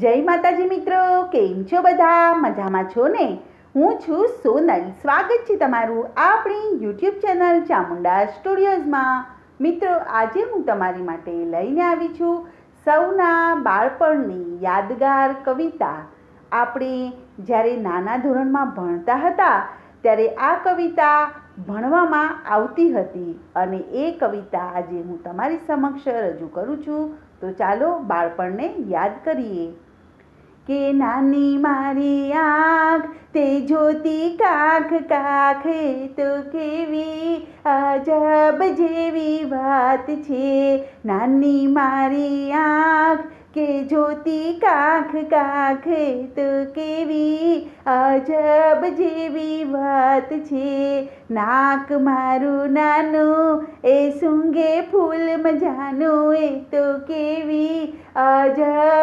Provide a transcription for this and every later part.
જય માતાજી મિત્રો, કેમ છો બધા? મજામાં છો ને? હું છું સોનલ. સ્વાગત છે તમારું આપણી યુટ્યુબ ચેનલ ચામુંડા સ્ટુડિયોઝમાં. મિત્રો, આજે હું તમારી માટે લઈને આવી છું સૌના બાળપણની યાદગાર કવિતા. આપણે જ્યારે નાના ધોરણમાં ભણતા હતા, ત્યારે આ કવિતા ભણવામાં આવતી હતી અને એ કવિતા આજે હું તમારી સમક્ષ રજૂ કરું છું. તો ચાલો બાળપણને યાદ કરીએ. કે નાની મારી આંખ તે જોતી કાખ કાખે તો કેવી અજબ જેવી વાત છે. નાની મારી આંખ કે જોતી કાખ કાખે તો કેવી અજબ જેવી વાત છે. નાક મારું નાનું એ સૂંઘે ફૂલ મજાનું એ તો કેવી અજબ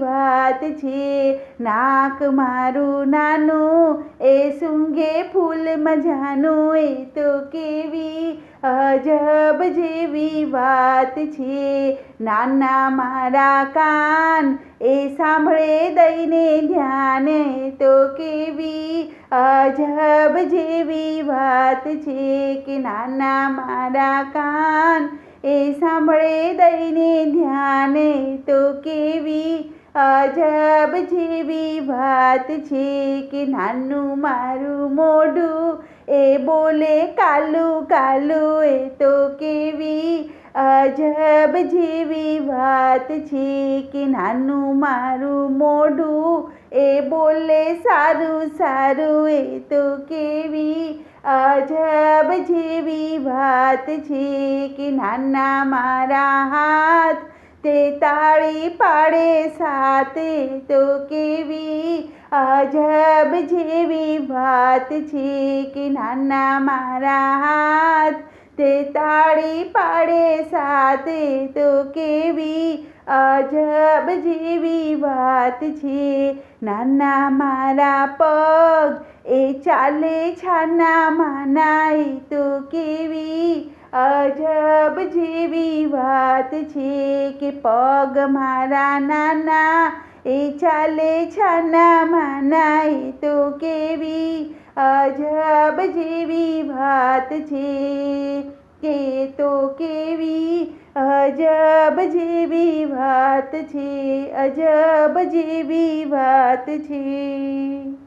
વાત છે, નાક મારું નાનું, એ સૂંઘે ફૂલ મજાનું, એ તો કેવી અજબ જેવી વાત છે. નાના મારા કાન, એ સાંભળે દઈને ધ્યાન તો કેવી અજબ જેવી વાત છે કે નાના મારા કાન, એ સાંભળે દઈને ધ્યાન તો કેવી અજબ જેવી વાત છે કે નાનું મારું મોઢું એ બોલે, કાલું કાલું, એ તો કેવી અજબ જેવી વાત છે કે નાનું મારું મોઢું એ બોલે, સારું સારું, એ તો કેવી અજબ જેવી વાત છે કે નાના મારા હાથ તે તાળી પાડે સાથે તો કેવી અજબ જેવી વાત છે કે નાના મારા હાથ તે તાળી પાડે સાથે તો કેવી અજબ જેવી વાત છે. નાના મારા પગ એ ચાલે છાના માનાય તો કેવી અજબ જેવી વાત છે કે પગ મારા નાના, એ ચાલે છાના માના એ તો કેવી અજબ જેવી વાત છે. કે તો કેવી અજબ જેવી વાત છે, અજબ જેવી વાત છે.